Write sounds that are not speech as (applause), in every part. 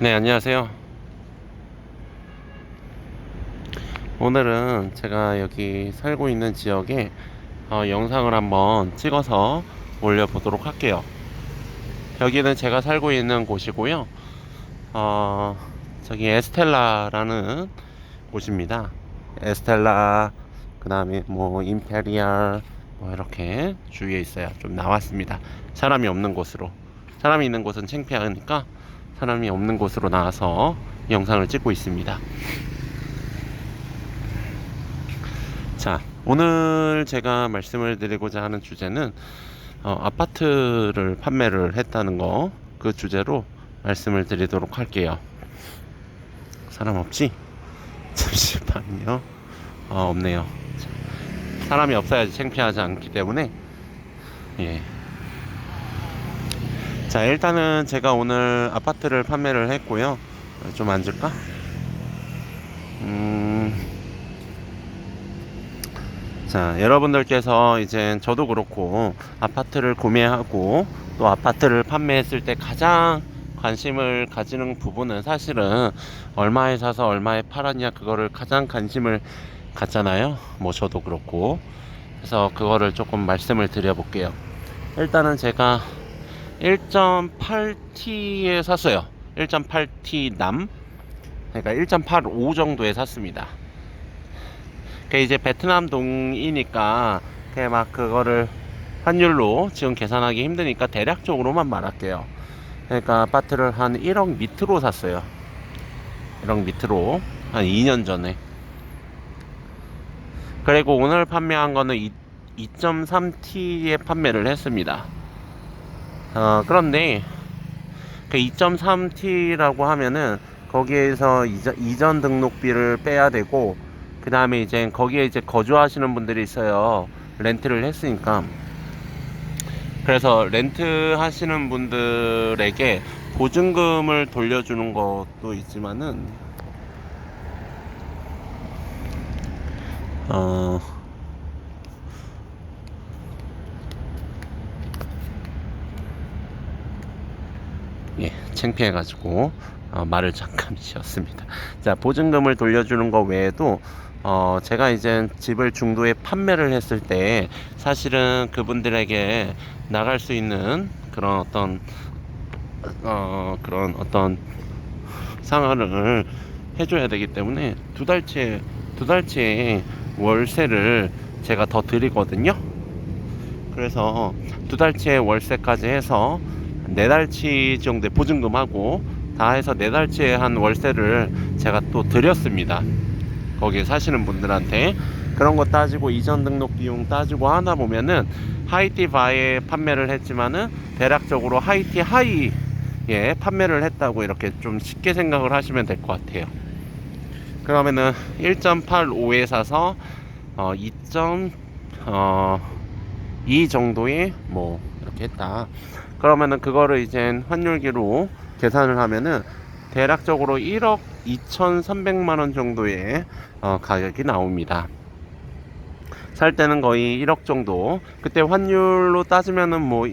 네, 안녕하세요. 오늘은 제가 여기 살고 있는 지역에 어, 영상을 한번 찍어서 올려보도록 할게요. 여기는 제가 살고 있는 곳이고요. 어, 저기 에스텔라라는 곳입니다. 에스텔라, 그 다음에 뭐 임페리얼, 뭐 이렇게 주위에 있어요. 좀 나왔습니다. 사람이 없는 곳으로. 사람이 있는 곳은 창피하니까 사람이 없는 곳으로 나와서 영상을 찍고 있습니다. 자, 오늘 제가 말씀을 드리고자 하는 주제는 어, 아파트를 판매를 했다는 거 그 주제로 말씀을 드리도록 할게요. 사람 없지? (laughs) 잠시만요. 어, 없네요. 자, 사람이 없어야지 창피하지 않기 때문에 예. 자, 일단은 제가 오늘 아파트를 판매를 했고요. 어, 좀 앉을까? 음. 자, 여러분들께서 이제 저도 그렇고 아파트를 구매하고 또 아파트를 판매했을 때 가장 관심을 가지는 부분은 사실은 얼마에 사서 얼마에 팔았냐 그거를 가장 관심을 갖잖아요. 뭐 저도 그렇고. 그래서 그거를 조금 말씀을 드려볼게요. 일단은 제가 1.8T에 샀어요. 1.8T 남. 그러니까 1.85 정도에 샀습니다. 그 이제 베트남 동이니까 그냥 막 그거를 환율로 지금 계산하기 힘드니까 대략적으로만 말할게요. 그러니까 아파트를 한 1억 밑으로 샀어요. 1억 밑으로 한 2년 전에. 그리고 오늘 판매한 거는 2.3T에 판매를 했습니다. 어, 그런데 그 2.3T라고 하면은 거기에서 이전, 이전 등록비를 빼야 되고 그 다음에 이제 거기에 이제 거주하시는 분들이 있어요. 렌트를 했으니까. 그래서 렌트 하시는 분들에게 보증금을 돌려주는 것도 있지만은 어 예, 창피해가지고 어, 말을 잠깐 (laughs) 쉬었습니다. 자, 보증금을 돌려주는 거 외에도 어, 제가 이제 집을 중도에 판매를 했을 때 사실은 그분들에게 나갈 수 있는 그런 어떤 어, 그런 어떤 상한을 해줘야 되기 때문에 두 달째 두 달째 월세를 제가 더 드리거든요. 그래서 두 달째 월세까지 해서 네 달치 정도의 보증금하고 다 해서 네 달치의 한 월세를 제가 또 드렸습니다. 거기 사시는 분들한테 그런 거 따지고 이전 등록 비용 따지고 하다 보면은 하이티 바에 판매를 했지만은 대략적으로 하이티 하이에 판매를 했다고 이렇게 좀 쉽게 생각을 하시면 될 것 같아요. 그러면은 1.85에 사서 어, 2. 어, 2 정도의 뭐 이렇게 했다. 그러면은 그거를 이제 환율기로 계산을 하면은 대략적으로 1억 2,300만 원 정도의 어, 가격이 나옵니다. 살 때는 거의 1억 정도. 그때 환율로 따지면은 뭐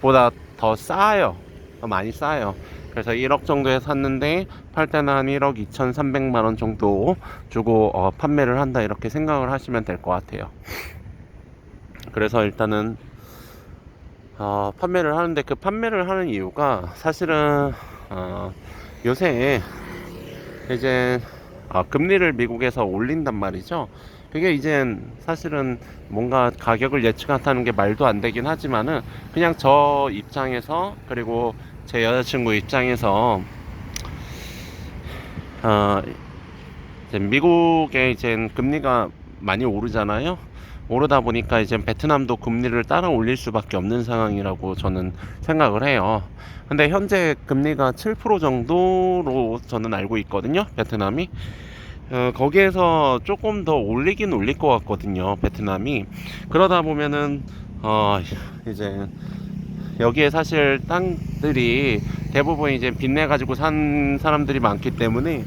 1억보다 더 싸요. 더 많이 싸요. 그래서 1억 정도에 샀는데 팔 때는 한 1억 2,300만 원 정도 주고 어, 판매를 한다 이렇게 생각을 하시면 될 것 같아요. 그래서 일단은 어, 판매를 하는데 그 판매를 하는 이유가 사실은 어, 요새 이제 어, 금리를 미국에서 올린단 말이죠. 그게 이제 사실은 뭔가 가격을 예측한다는 게 말도 안 되긴 하지만은 그냥 저 입장에서 그리고 제 여자친구 입장에서 어, 이제 미국에 이제 금리가 많이 오르잖아요. 오르다 보니까 이제 베트남도 금리를 따라 올릴 수밖에 없는 상황이라고 저는 생각을 해요. 근데 현재 금리가 7% 정도로 저는 알고 있거든요. 베트남이. 어, 거기에서 조금 더 올리긴 올릴 것 같거든요. 베트남이. 그러다 보면은 어, 이제 여기에 사실 땅들이 대부분 이제 빚내 가지고 산 사람들이 많기 때문에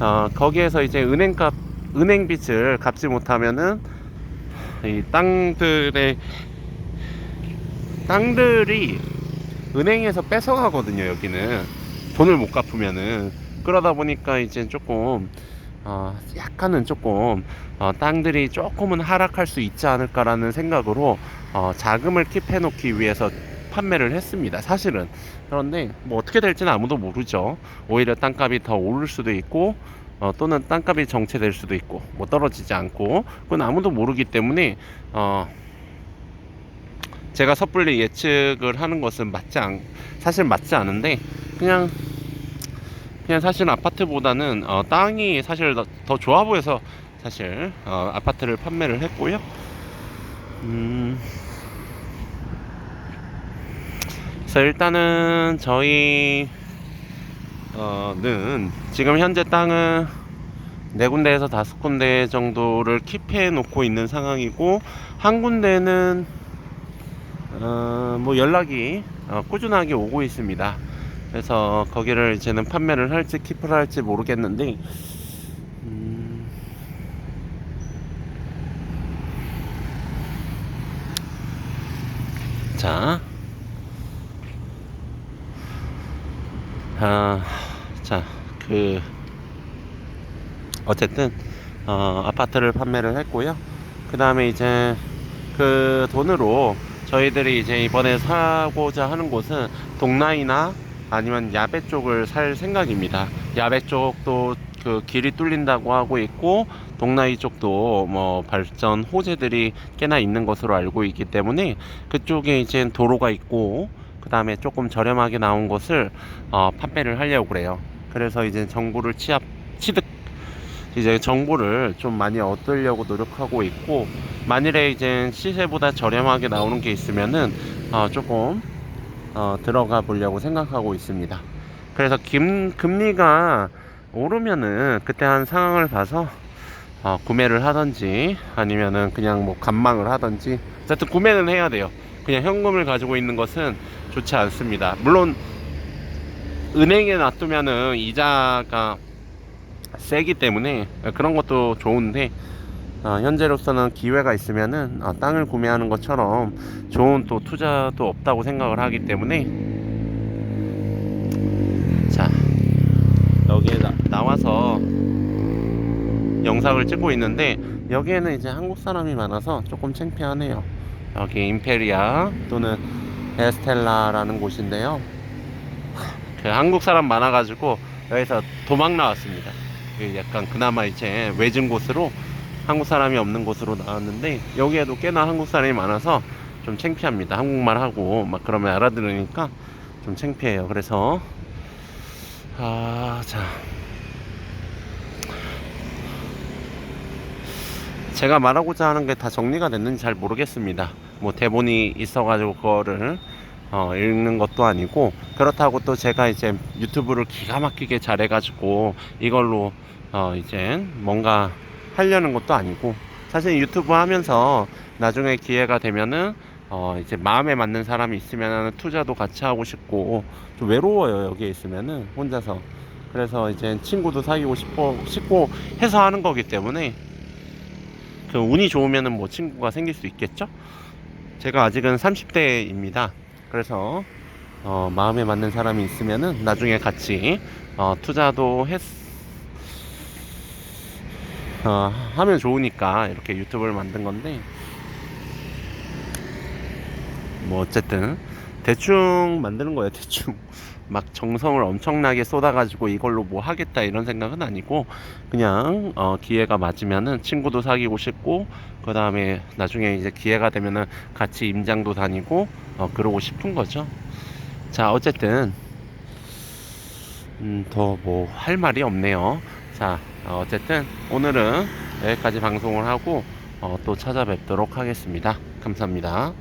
어, 거기에서 이제 은행값 은행 빚을 갚지 못하면은 이 땅들의 땅들이 은행에서 뺏어가거든요 여기는 돈을 못 갚으면은 그러다 보니까 이제 조금 어, 약간은 조금 어, 땅들이 조금은 하락할 수 있지 않을까라는 생각으로 어, 자금을 킵해 놓기 위해서 판매를 했습니다. 사실은 그런데 뭐 어떻게 될지는 아무도 모르죠. 오히려 땅값이 더 오를 수도 있고 어, 또는 땅값이 정체될 수도 있고 뭐 떨어지지 않고 그건 아무도 모르기 때문에 어, 제가 섣불리 예측을 하는 것은 맞지 않 사실 맞지 않은데 그냥 그냥 사실 아파트보다는 어, 땅이 사실 더, 더 좋아 보여서 사실 어, 아파트를 판매를 했고요. 음, 그래서 일단은 저희 어 는 지금 현재 땅은 네 군데에서 다섯 군데 정도를 킵해 놓고 있는 상황이고 한 군데는 어, 뭐 연락이 어, 꾸준하게 오고 있습니다. 그래서 거기를 이제는 판매를 할지 킵을 할지 모르겠는데 음, 자, 아, 자, 그 어쨌든 어, 아파트를 판매를 했고요. 그 다음에 이제 그 돈으로 저희들이 이제 이번에 사고자 하는 곳은 동나이나 아니면 야배 쪽을 살 생각입니다. 야배 쪽도 그 길이 뚫린다고 하고 있고 동나이 쪽도 뭐 발전 호재들이 꽤나 있는 것으로 알고 있기 때문에 그쪽에 이제 도로가 있고 그 다음에 조금 저렴하게 나온 것을 어, 판매를 하려고 그래요. 그래서 이제 정보를 취합 취득 이제 정보를 좀 많이 얻으려고 노력하고 있고 만일에 이제 시세보다 저렴하게 나오는 게 있으면은 어, 조금 어, 들어가 보려고 생각하고 있습니다. 그래서 금, 금리가 오르면은 그때 한 상황을 봐서 어, 구매를 하든지 아니면은 그냥 뭐 간망을 하든지 어쨌든 구매는 해야 돼요. 그냥 현금을 가지고 있는 것은 좋지 않습니다. 물론 은행에 놔두면은 이자가 세기 때문에 그런 것도 좋은데 어, 현재로서는 기회가 있으면은 어, 땅을 구매하는 것처럼 좋은 또 투자도 없다고 생각을 하기 때문에 자 여기에 나, 나와서 영상을 찍고 있는데 여기에는 이제 한국 사람이 많아서 조금 창피하네요 여기 임페리아 또는 에스텔라라는 곳인데요 그 한국 사람 많아가지고 여기서 도망 나왔습니다 그 약간 그나마 이제 외진 곳으로 한국 사람이 없는 곳으로 나왔는데 여기에도 꽤나 한국 사람이 많아서 좀 창피합니다. 한국말 하고 막 그러면 알아들으니까 좀 창피해요. 그래서 아, 자. 제가 말하고자 하는 게 다 정리가 됐는지 잘 모르겠습니다. 뭐 대본이 있어가지고 그거를 어, 읽는 것도 아니고 그렇다고 또 제가 이제 유튜브를 기가 막히게 잘해가지고 이걸로 어, 이제 뭔가 하려는 것도 아니고 사실 유튜브 하면서 나중에 기회가 되면은 어 이제 마음에 맞는 사람이 있으면 투자도 같이 하고 싶고 좀 외로워요 여기에 있으면은 혼자서. 그래서 이제 친구도 사귀고 싶어 싶고 해서 하는 거기 때문에 그 운이 좋으면은 뭐 친구가 생길 수 있겠죠 제가 아직은 30대입니다. 그래서 어 마음에 맞는 사람이 있으면은 나중에 같이 어 투자도 했 어, 하면 좋으니까 이렇게 유튜브를 만든 건데 뭐 어쨌든 대충 만드는 거예요 대충 막 정성을 엄청나게 쏟아가지고 이걸로 뭐 하겠다 이런 생각은 아니고 그냥 어, 기회가 맞으면은 친구도 사귀고 싶고 그 다음에 나중에 이제 기회가 되면은 같이 임장도 다니고 어, 그러고 싶은 거죠 자 어쨌든 음, 더 뭐 할 말이 없네요 자 어, 어쨌든 오늘은 여기까지 방송을 하고 어, 또 찾아뵙도록 하겠습니다. 감사합니다.